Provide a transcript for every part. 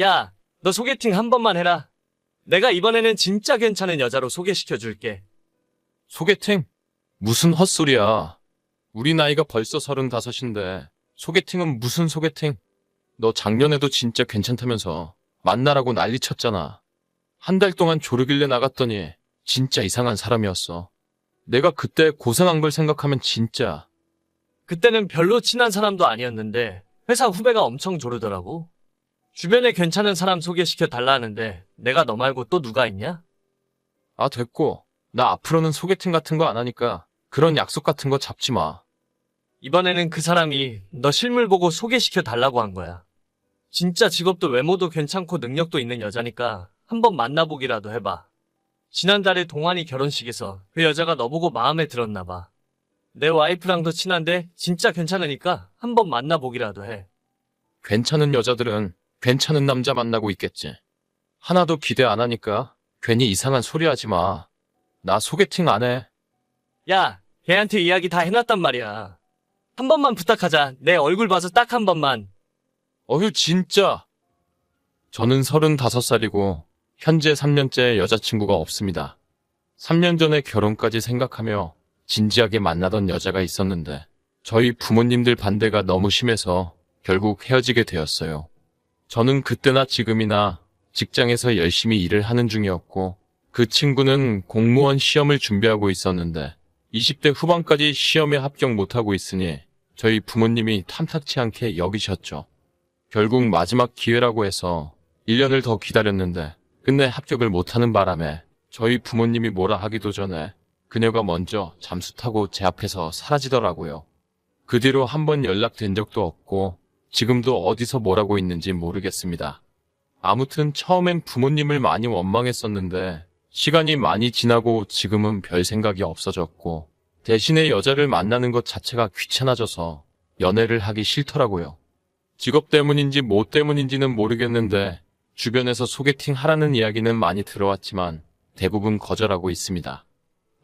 야, 너 소개팅 한 번만 해라. 내가 이번에는 진짜 괜찮은 여자로 소개시켜 줄게. 소개팅? 무슨 헛소리야. 우리 나이가 벌써 서른다섯인데 소개팅은 무슨 소개팅? 너 작년에도 진짜 괜찮다면서 만나라고 난리 쳤잖아. 한 달 동안 조르길래 나갔더니 진짜 이상한 사람이었어. 내가 그때 고생한 걸 생각하면 진짜 그때는 별로 친한 사람도 아니었는데 회사 후배가 엄청 조르더라고. 주변에 괜찮은 사람 소개시켜 달라는데 내가 너 말고 또 누가 있냐? 아 됐고 나 앞으로는 소개팅 같은 거 안 하니까 그런 약속 같은 거 잡지 마. 이번에는 그 사람이 너 실물 보고 소개시켜 달라고 한 거야. 진짜 직업도 외모도 괜찮고 능력도 있는 여자니까 한번 만나보기라도 해봐. 지난달에 동환이 결혼식에서 그 여자가 너 보고 마음에 들었나 봐. 내 와이프랑도 친한데 진짜 괜찮으니까 한번 만나보기라도 해. 괜찮은 여자들은 괜찮은 남자 만나고 있겠지. 하나도 기대 안 하니까 괜히 이상한 소리 하지 마. 나 소개팅 안 해. 야, 걔한테 이야기 다 해놨단 말이야. 한 번만 부탁하자. 내 얼굴 봐서 딱 한 번만. 어휴, 진짜. 저는 35살이고, 현재 3년째 여자친구가 없습니다. 3년 전에 결혼까지 생각하며 진지하게 만나던 여자가 있었는데, 저희 부모님들 반대가 너무 심해서 결국 헤어지게 되었어요. 저는 그때나 지금이나 직장에서 열심히 일을 하는 중이었고, 그 친구는 공무원 시험을 준비하고 있었는데, 20대 후반까지 시험에 합격 못하고 있으니, 저희 부모님이 탐탁치 않게 여기셨죠. 결국 마지막 기회라고 해서 1년을 더 기다렸는데 끝내 합격을 못하는 바람에 저희 부모님이 뭐라 하기도 전에 그녀가 먼저 잠수 타고 제 앞에서 사라지더라고요. 그 뒤로 한 번 연락된 적도 없고 지금도 어디서 뭐라고 있는지 모르겠습니다. 아무튼 처음엔 부모님을 많이 원망했었는데 시간이 많이 지나고 지금은 별 생각이 없어졌고 대신에 여자를 만나는 것 자체가 귀찮아져서 연애를 하기 싫더라고요. 직업 때문인지 뭐 때문인지는 모르겠는데 주변에서 소개팅 하라는 이야기는 많이 들어왔지만 대부분 거절하고 있습니다.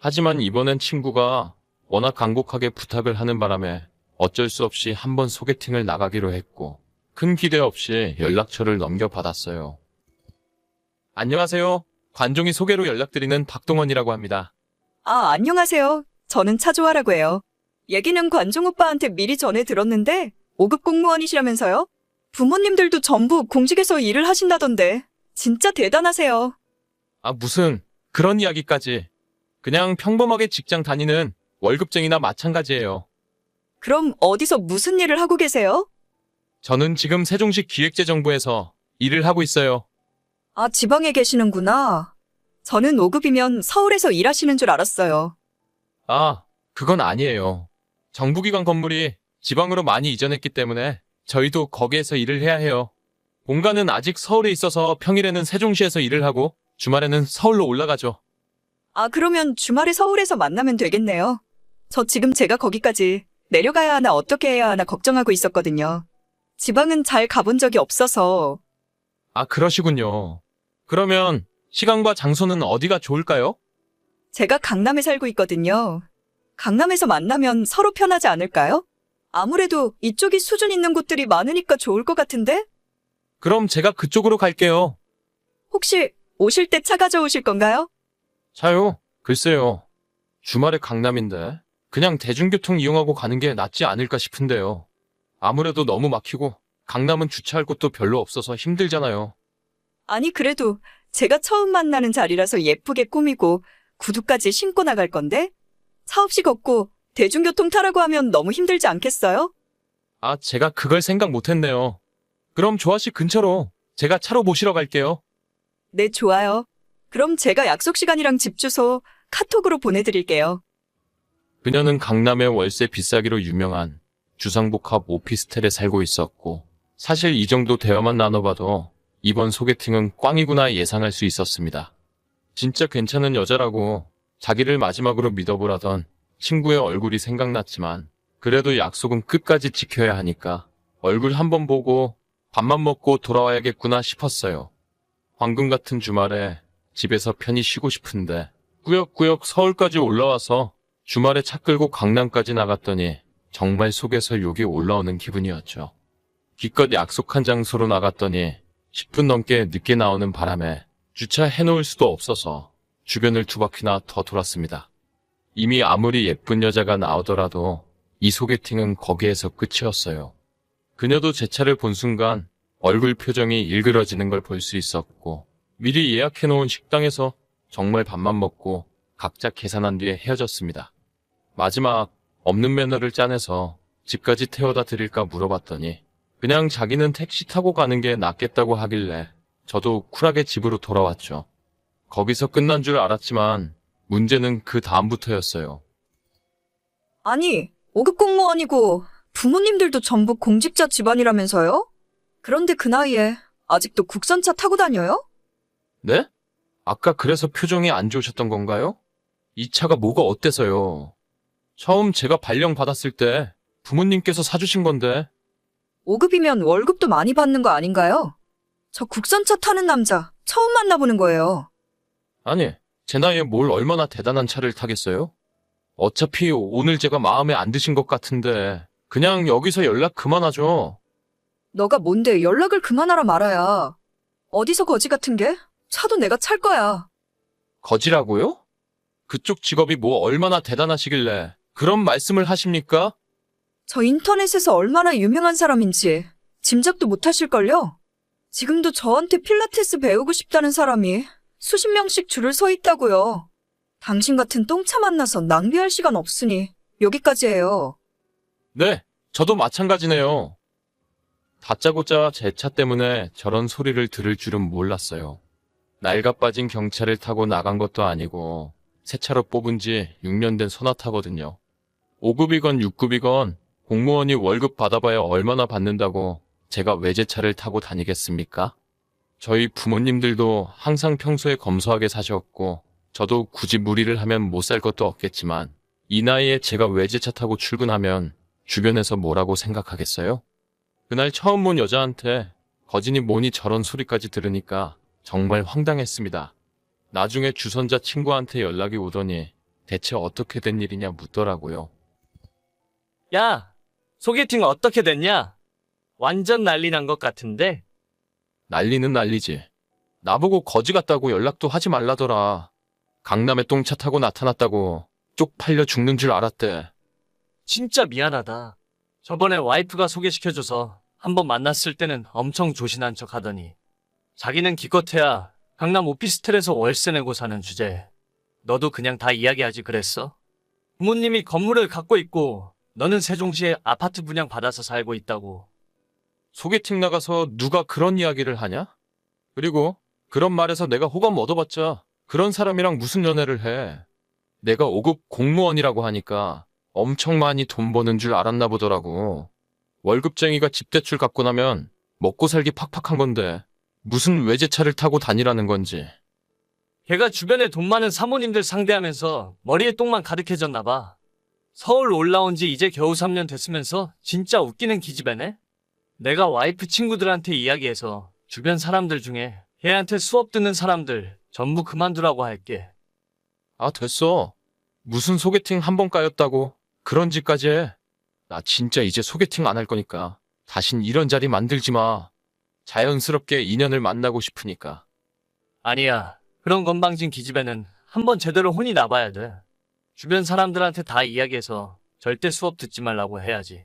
하지만 이번엔 친구가 워낙 간곡하게 부탁을 하는 바람에 어쩔 수 없이 한번 소개팅을 나가기로 했고 큰 기대 없이 연락처를 넘겨받았어요. 안녕하세요. 관종이 소개로 연락드리는 박동원이라고 합니다. 아, 안녕하세요. 저는 차조아라고 해요. 얘기는 관종 오빠한테 미리 전해 들었는데 5급 공무원이시라면서요? 부모님들도 전부 공직에서 일을 하신다던데 진짜 대단하세요. 아, 무슨 그런 이야기까지. 그냥 평범하게 직장 다니는 월급쟁이나 마찬가지예요. 그럼 어디서 무슨 일을 하고 계세요? 저는 지금 세종시 기획재정부에서 일을 하고 있어요. 아, 지방에 계시는구나. 저는 5급이면 서울에서 일하시는 줄 알았어요. 아, 그건 아니에요. 정부기관 건물이 지방으로 많이 이전했기 때문에 저희도 거기에서 일을 해야 해요. 본가는 아직 서울에 있어서 평일에는 세종시에서 일을 하고 주말에는 서울로 올라가죠. 아, 그러면 주말에 서울에서 만나면 되겠네요. 저 지금 제가 거기까지 내려가야 하나 어떻게 해야 하나 걱정하고 있었거든요. 지방은 잘 가본 적이 없어서 아, 그러시군요. 그러면 시간과 장소는 어디가 좋을까요? 제가 강남에 살고 있거든요. 강남에서 만나면 서로 편하지 않을까요? 아무래도 이쪽이 수준 있는 곳들이 많으니까 좋을 것 같은데? 그럼 제가 그쪽으로 갈게요. 혹시 오실 때 차 가져오실 건가요? 자요? 글쎄요. 주말에 강남인데 그냥 대중교통 이용하고 가는 게 낫지 않을까 싶은데요. 아무래도 너무 막히고 강남은 주차할 곳도 별로 없어서 힘들잖아요. 아니, 그래도 제가 처음 만나는 자리라서 예쁘게 꾸미고 구두까지 신고 나갈 건데? 차 없이 걷고 대중교통 타라고 하면 너무 힘들지 않겠어요? 아, 제가 그걸 생각 못했네요. 그럼 조아씨 근처로 제가 차로 모시러 갈게요. 네, 좋아요. 그럼 제가 약속 시간이랑 집 주소 카톡으로 보내드릴게요. 그녀는 강남의 월세 비싸기로 유명한 주상복합 오피스텔에 살고 있었고 사실 이 정도 대화만 나눠봐도 이번 소개팅은 꽝이구나 예상할 수 있었습니다. 진짜 괜찮은 여자라고 자기를 마지막으로 믿어보라던 친구의 얼굴이 생각났지만 그래도 약속은 끝까지 지켜야 하니까 얼굴 한번 보고 밥만 먹고 돌아와야겠구나 싶었어요. 황금 같은 주말에 집에서 편히 쉬고 싶은데 꾸역꾸역 서울까지 올라와서 주말에 차 끌고 강남까지 나갔더니 정말 속에서 욕이 올라오는 기분이었죠. 기껏 약속한 장소로 나갔더니 10분 넘게 늦게 나오는 바람에 주차해 놓을 수도 없어서 주변을 두 바퀴나 더 돌았습니다. 이미 아무리 예쁜 여자가 나오더라도 이 소개팅은 거기에서 끝이었어요. 그녀도 제 차를 본 순간 얼굴 표정이 일그러지는 걸 볼 수 있었고 미리 예약해 놓은 식당에서 정말 밥만 먹고 각자 계산한 뒤에 헤어졌습니다. 마지막 없는 매너를 짜내서 집까지 태워다 드릴까 물어봤더니 그냥 자기는 택시 타고 가는 게 낫겠다고 하길래 저도 쿨하게 집으로 돌아왔죠. 거기서 끝난 줄 알았지만 문제는 그 다음부터였어요. 아니, 5급 공무원이고 부모님들도 전부 공직자 집안이라면서요? 그런데 그 나이에 아직도 국산차 타고 다녀요? 네? 아까 그래서 표정이 안 좋으셨던 건가요? 이 차가 뭐가 어때서요? 처음 제가 발령 받았을 때 부모님께서 사주신 건데 5급이면 월급도 많이 받는 거 아닌가요? 저 국산차 타는 남자 처음 만나보는 거예요. 아니 제 나이에 뭘 얼마나 대단한 차를 타겠어요? 어차피 오늘 제가 마음에 안 드신 것 같은데 그냥 여기서 연락 그만하죠. 너가 뭔데 연락을 그만하라 말아야. 어디서 거지 같은 게? 차도 내가 찰 거야. 거지라고요? 그쪽 직업이 뭐 얼마나 대단하시길래 그런 말씀을 하십니까? 저 인터넷에서 얼마나 유명한 사람인지 짐작도 못 하실걸요? 지금도 저한테 필라테스 배우고 싶다는 사람이 수십 명씩 줄을 서 있다고요. 당신 같은 똥차 만나서 낭비할 시간 없으니 여기까지 해요. 네, 저도 마찬가지네요. 다짜고짜 제 차 때문에 저런 소리를 들을 줄은 몰랐어요. 낡아 빠진 경차를 타고 나간 것도 아니고 새 차로 뽑은 지 6년 된 소나타거든요. 5급이건 6급이건 공무원이 월급 받아봐야 얼마나 받는다고 제가 외제차를 타고 다니겠습니까? 저희 부모님들도 항상 평소에 검소하게 사셨고 저도 굳이 무리를 하면 못 살 것도 없겠지만 이 나이에 제가 외제차 타고 출근하면 주변에서 뭐라고 생각하겠어요? 그날 처음 본 여자한테 거진이 뭐니 저런 소리까지 들으니까 정말 황당했습니다. 나중에 주선자 친구한테 연락이 오더니 대체 어떻게 된 일이냐 묻더라고요. 야, 소개팅 어떻게 됐냐? 완전 난리 난 것 같은데? 난리는 난리지. 나보고 거지 같다고 연락도 하지 말라더라. 강남에 똥차 타고 나타났다고 쪽팔려 죽는 줄 알았대. 진짜 미안하다. 저번에 와이프가 소개시켜줘서 한번 만났을 때는 엄청 조신한 척 하더니 자기는 기껏해야 강남 오피스텔에서 월세 내고 사는 주제에 너도 그냥 다 이야기하지 그랬어? 부모님이 건물을 갖고 있고 너는 세종시에 아파트 분양 받아서 살고 있다고. 소개팅 나가서 누가 그런 이야기를 하냐? 그리고 그런 말에서 내가 호감 얻어봤자 그런 사람이랑 무슨 연애를 해. 내가 5급 공무원이라고 하니까 엄청 많이 돈 버는 줄 알았나 보더라고. 월급쟁이가 집 대출 갚고 나면 먹고 살기 팍팍한 건데 무슨 외제차를 타고 다니라는 건지. 걔가 주변에 돈 많은 사모님들 상대하면서 머리에 똥만 가득해졌나 봐. 서울 올라온 지 이제 겨우 3년 됐으면서 진짜 웃기는 기집애네? 내가 와이프 친구들한테 이야기해서 주변 사람들 중에 걔한테 수업 듣는 사람들 전부 그만두라고 할게. 아, 됐어. 무슨 소개팅 한 번 까였다고 그런 짓까지 해. 나 진짜 이제 소개팅 안 할 거니까 다신 이런 자리 만들지 마. 자연스럽게 인연을 만나고 싶으니까. 아니야. 그런 건방진 기집애는 한번 제대로 혼이 나봐야 돼. 주변 사람들한테 다 이야기해서 절대 수업 듣지 말라고 해야지.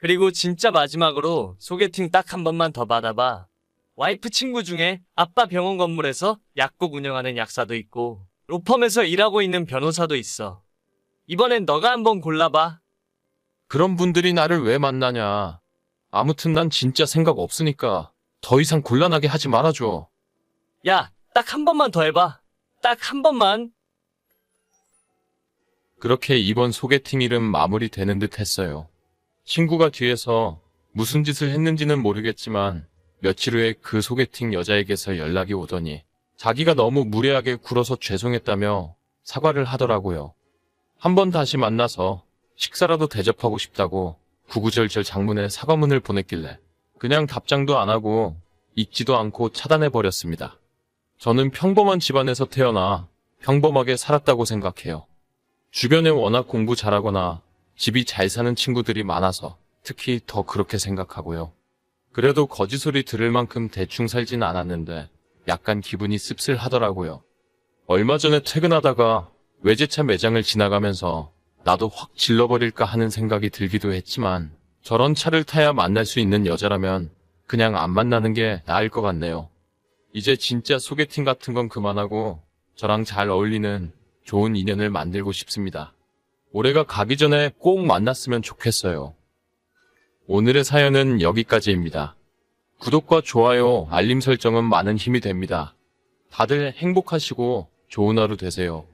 그리고 진짜 마지막으로 소개팅 딱 한 번만 더 받아봐. 와이프 친구 중에 아빠 병원 건물에서 약국 운영하는 약사도 있고 로펌에서 일하고 있는 변호사도 있어. 이번엔 너가 한번 골라봐. 그런 분들이 나를 왜 만나냐. 아무튼 난 진짜 생각 없으니까 더 이상 곤란하게 하지 말아줘. 야, 딱 한 번만 더 해봐. 딱 한 번만. 그렇게 이번 소개팅 일은 마무리되는 듯 했어요. 친구가 뒤에서 무슨 짓을 했는지는 모르겠지만 며칠 후에 그 소개팅 여자에게서 연락이 오더니 자기가 너무 무례하게 굴어서 죄송했다며 사과를 하더라고요. 한 번 다시 만나서 식사라도 대접하고 싶다고 구구절절 장문에 사과문을 보냈길래 그냥 답장도 안 하고 읽지도 않고 차단해버렸습니다. 저는 평범한 집안에서 태어나 평범하게 살았다고 생각해요. 주변에 워낙 공부 잘하거나 집이 잘 사는 친구들이 많아서 특히 더 그렇게 생각하고요. 그래도 거짓 소리 들을 만큼 대충 살진 않았는데 약간 기분이 씁쓸하더라고요. 얼마 전에 퇴근하다가 외제차 매장을 지나가면서 나도 확 질러버릴까 하는 생각이 들기도 했지만 저런 차를 타야 만날 수 있는 여자라면 그냥 안 만나는 게 나을 것 같네요. 이제 진짜 소개팅 같은 건 그만하고 저랑 잘 어울리는 좋은 인연을 만들고 싶습니다. 올해가 가기 전에 꼭 만났으면 좋겠어요. 오늘의 사연은 여기까지입니다. 구독과 좋아요, 알림 설정은 많은 힘이 됩니다. 다들 행복하시고 좋은 하루 되세요.